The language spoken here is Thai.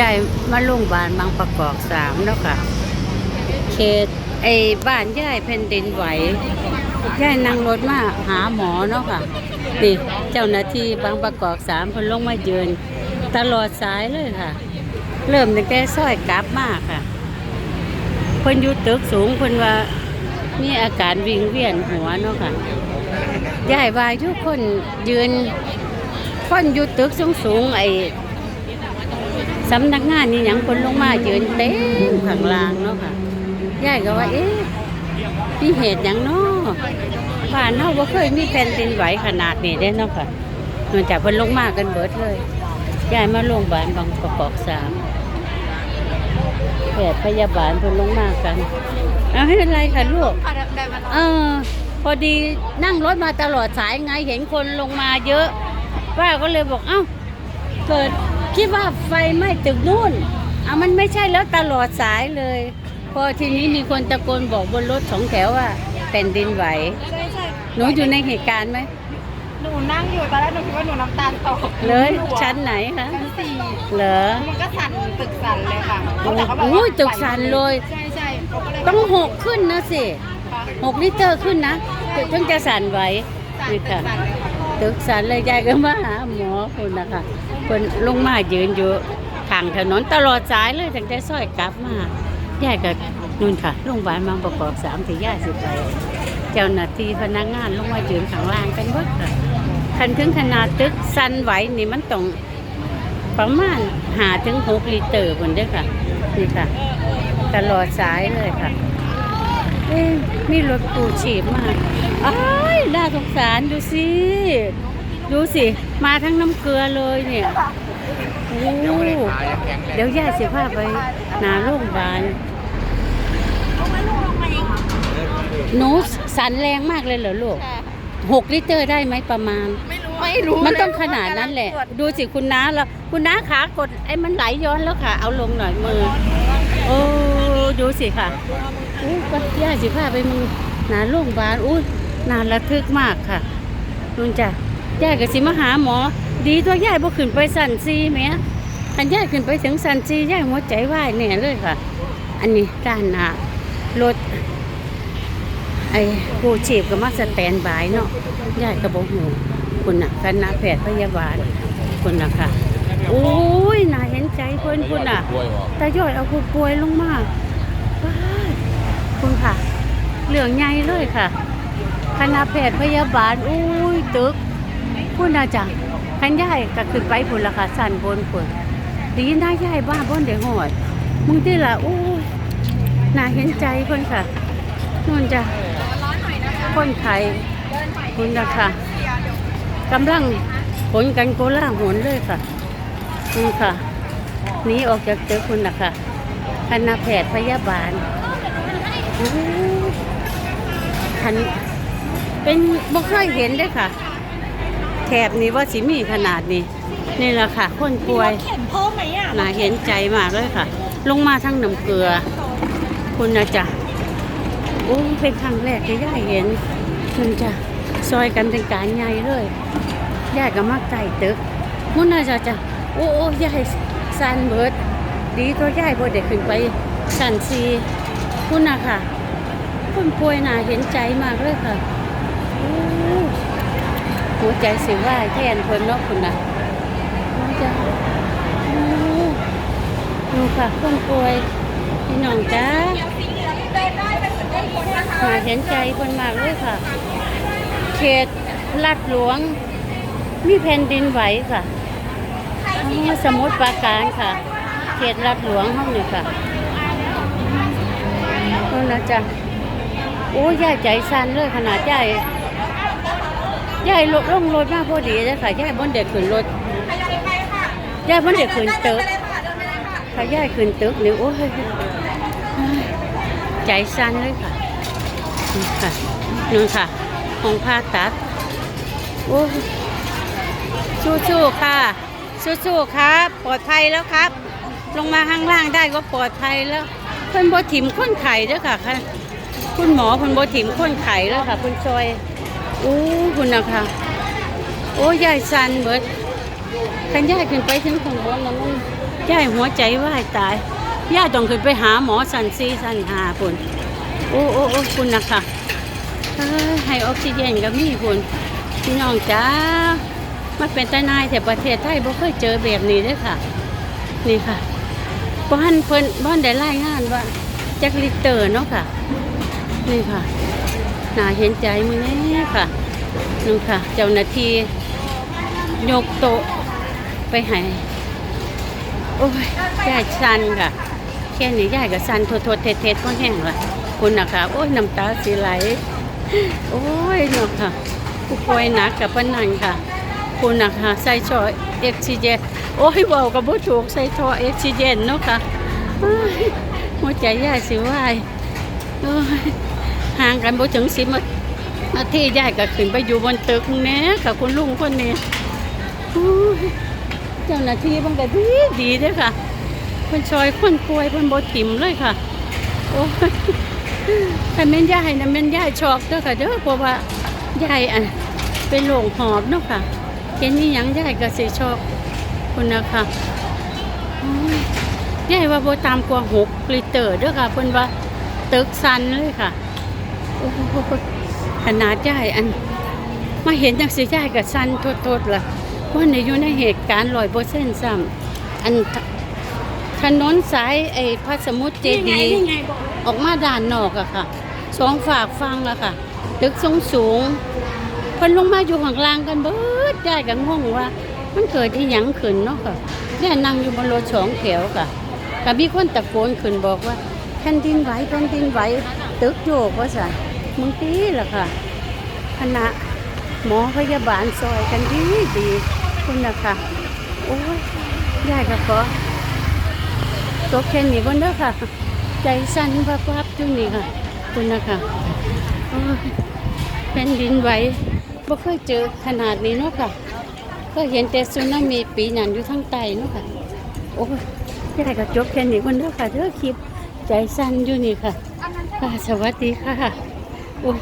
ยายมาโรงพยาบาลบางประกอบสามแล้วค่ะ เขตไอ้บ้านยายแผ่นดินไหวยายนั่งรถมาหาหมอเนาะค่ะนี่เจ้าหน้าที่บางประกอบสามเพิ่นลงมายืนตลอดสายเลยค่ะ เริ่มตั้งแต่ซอยกลับมากค่ะเพิ่นอยู่ตึกสูงเพิ่นว่ามีอาการวิงเวียนหัวเนาะค่ะยายว่าทุกคนยืนคนอยู่ตึกสูงสูงไอ้ สำนักงานนี่หยังคนลงมาเยืนเต็มข้างล่างเนาะค่ะยายก็ว่า เอ๊ะมีเหตุหยังเนาะบ้านเฮาบ่เคยมีแผ่นดินไหวขนาดนี้ได้เนาะค่ะนอกจากเพิ่นลงมากันเบิดเลยยายมาโรงพยาบาลบางประกอบสามแพทย์พยาบาลเพิ่นลงมากันเอาให้เป็นไรค่ะลูกเออพอดีนั่งรถมาตลอดสายไงเห็นคนลงมาเยอะป้าก็เลยบอกเอ้า เกิด คิดว่าไฟไหม้ตึกนู่นเอามันไม่ใช่แล้วตลอดสายเลย พอทีนี้มีคนตะโกนบอกบนรถสองแถวว่าแผ่นดินไหว ใช่ใช่หนูอยู่ในเหตุการณ์ไหมหนูนั่งอยู่ตอนแรกหนูคิดว่าหนูน้ำตาลตกเลยหนูอะชั้นไหนคะชั้นสี่เหรอมันก็สั่นตึกสั่นเลยค่ะโอ้แต่เขาบอกโหว่าตึกสั่นเลย ใช่ใช่เขาก็เลยต้องหกขึ้นนะสิค่ะหกลิตรขึ้นนะถึงจะสั่นไหวสั่นนี่ตึค่ะกสั่นเลยค่ะ ตึกสันเลยยายก็มาหาหมอคนนะคะคนลงมายืนอยู่ทางถนนตลอดสายเลยตั้งแต่ซอยกลับมายายก็นู่นค่ะโรงพยาบาลบางประกอบสามที่ยายสิไปเจ้าหน้าที่พนักงานลงมายืนข้างล่างกันหมดค่ะคันถึงขนาดตึกสันไหวนี่มันต้องประมาณหาถึงหกลิตรคนเด้อค่ะนี่ค่ะ ตลอดสายเลยค่ะ เอ๊ะมีรถปูชีพมาอ้ายน่าสงสารดูสิ ดูสิ มาทั้งน้ำเกลือเลยเนี่ยโอ้เดี๋ยวย่าสิพาไปหนาโรงพยาบาลหนูสันแรงมากเลยเหรอลูกใช่หกลิตรได้ไหมประมาณ ไม่รู้ ไม่รู้ มันต้องเลยขนาดนั้นแหละตรวจดูสิคุณน้าแล้วคุณน้าขากดไอ้มันไหลย้อนแล้วค่ะ เอาลงหน่อยมือ โอ้ ดูสิค่ะ อู้ก็ย่าสิพาไปมือหนาโรงพยาบาลอู้นานระทึกมากค่ะนุ่นจ้ะย่าก็สิมาหาหมอ ดีตัวย่าบ่ขึ้นไปสันซีแม่อันย่าขึ้นไปถึงสันซีย่าหัวใจวายแน่เลยค่ะ อันนี้ด้านหน้ารถไอ้ผู้ชีพก็มาสแตนบายเนาะย่าก็บอกหูคุณน่ะคณะแพทย์พยาบาลคุณน่ะค่ะโอ้ยน่าเห็นใจเพิ่นคุณน่ะตาย่อยเอาผู้ป่วยลงมาว้า คุณค่ะ เหลืองใหญ่เลยค่ะ คณะแพทย์พยาบาล อุ้ยตึกคุณอาจารย์ขันย่ายก็ขึ้นไปพุ่นละค่ะสั่นบนพุ่นดีน่าย่ายบ้าบนเดี๋ยวหอด มึงที่ละอู้ยน่าเห็นใจคนค่ะนู่นจ้ะคนไทยคุณนะคะกำลังผลกันโกล่าหนเลยค่ะนี่ค่ะนี้ออกจากตึกคุณนะคะคณะแพทย์พยาบาล คันเป็นบ่เคยเห็นเลยค่ะ แถบนี้ว่าสิมีขนาดนี้ นี่แหละค่ะ คนป่วยเข็มเพิ่มไหมอะน่าเห็นใจมากเลยค่ะ ลงมาทั้งน้ำเกลือ คุณนะจ๊ะโอ้ยเป็นครั้งแรกที่ย่าเห็นคุณจะซอยกันเป็นการใหญ่เลยย่าก็มาไก่ตึกมุนน่าจะจะโอ้โอ้ยายสันเบิดดีตัวยายบ่ได้ขึ้นไปสันซี คุณนะค่ะคนป่วยน่าเห็นใจมากเลยค่ะโอ้หัวใจสิว่าแทนคนเนาะคุณนะคุณจะโอ้ดูค่ะคนป่วยพี่น้องจ้าน่าเห็นใจคนมากเลยค่ะ เขตลาดหลวง มีแผ่นดินไหวค่ะอ๋อสมุทรปราการค่ะ เขตลาดหลวงห้องนี่ค่ะ นั่นนะจ๊ะโอ้ยย่ใจสั่นเลยขนาดย่ายย่ายลงลงรถมากพอดีเลยค่ะย่ายบนเด็กขึ้นรถยายบนเด็กขึ้นตึกค่ะย่ายขึ้นตึกนี่โอ้ยใจสั่นเลยค่ะนี่ค่ะนู่นค่ะห้องผ่าตัดโอ้สู้ๆค่ะสู้ๆครับ ปลอดภัยแล้วครับ ลงมาข้างล่างได้ก็ปลอดภัยแล้ว พิ่นบ่ถิ่มค้นไข่เด้อค่ะค่ะ คุณหมอเพิ่นบ่ถิ่มค้นไข่แล้วค่ะคุณซอยอู้คุณนะคะโอ้ยายสันเบิดคันยายขึ้นไปถึงข้างบนแล้วมันย่ายหัวใจว่ายตายย่ายต้องขึ้นไปหาหมอสันซีสันหาพุ่นโอ้โอ้โอ้คุณนะคะให้ออกซิเจนกับมีพุ่นพี่น้องจ้ามาเป็นตานายแต่ประเทศไทยบ่เคยเจอแบบนี้เด้อค่ะ นี่ค่ะ บ้านเพิ่นบ้านได้รายงานว่าจักลิตรเนาะค่ะ นี่ค่ะน่าเห็นใจมือนี้ค่ะนึงค่ะ เจ้าหน้าที่ยกโต๊ะไปให้โอ้ยยายสันค่ะ แค่นี้ยายกับสันโทษๆเท็ดๆก็แห้งละคุณนะคะโอ้ยน้ำตาสีไหล โอ้ยเนาะค่ะผู้ป่วยหนักกับปานันค่ะ คุณนะคะใส่ท่อเอ็กซิเจ โอ้ยเบากับผู้ถูกใส่ท่อเอ็กซิเจนเนาะค่ะหัวใจยายสิวายห่างกันบ่ถึงสิบนาที่ยายก็ขึ้นไปอยู่บนตึกแน่ค่ะคุณลุงคนนี้เจ้าหน้าที่เพิ่นก็ดีดีเด้อค่ะเพิ่นช่วยคนป่วยเพิ่นบ่ถิ่มเลยค่ะ โอ้ยแต่แม่นยายนะแม่นยายชอกเด้อค่ะเด้อเพราะว่ายายอันเป็นโรคหอบเนาะค่ะเห็นนี่ยังยายก็สิชอก คุณนะคะโอ้ยายว่าโบตามกว่า6ลิตอรเด้อค่ะเพิ่นว่าตึกสันเลยค่ะขนาดย่ายอัน มาเห็นจังสิย่ายกับสันโทษๆล่ะว่าในอยู่ในเหตุการณ์ลอยเปอร์เซ็นซ้ำอันถนนสายไอ้พระสมุทรเจดีย์ออกมาด่านนอกอะค่ะสองฝากฟังอะค่ะตึกสูงสูงๆเพิ่นลงมาอยู่ข้างล่างกันเบิดย่ายก็งงว่า มันเกิดที่ยังขึ้นเนาะค่ะย่นั่งอยู่บนรถสองแถวค่ะก็มีคนตะโกนขึ้นบอกว่าแผ่นดินไหวแผ่นดินไหวตึกโยกว่าสันมึงตีล่ะค่ะคณะหมอพยาบาลซอยกันดีดีคุณนะคะโอ้ยยายก็ขอตกแค่นี้บนเด้อค่ะ ใจสั่นวับวับอยู่นี่ค่ะคุณนะคะโอ้ยแผ่นดินไหวบ่เคยเจอขนาดนี้เนาะค่ะ ก็เห็นแต่สึนามิปีนั้นอยู่ทั้งใต้เนาะค่ะ โอ้ยยายก็จบแค่นี้คนเด้อค่ะเด้อคลิปใจสั่นอยู่นี่ค่ะค่ะสวัสดีค่ะ โอ้ย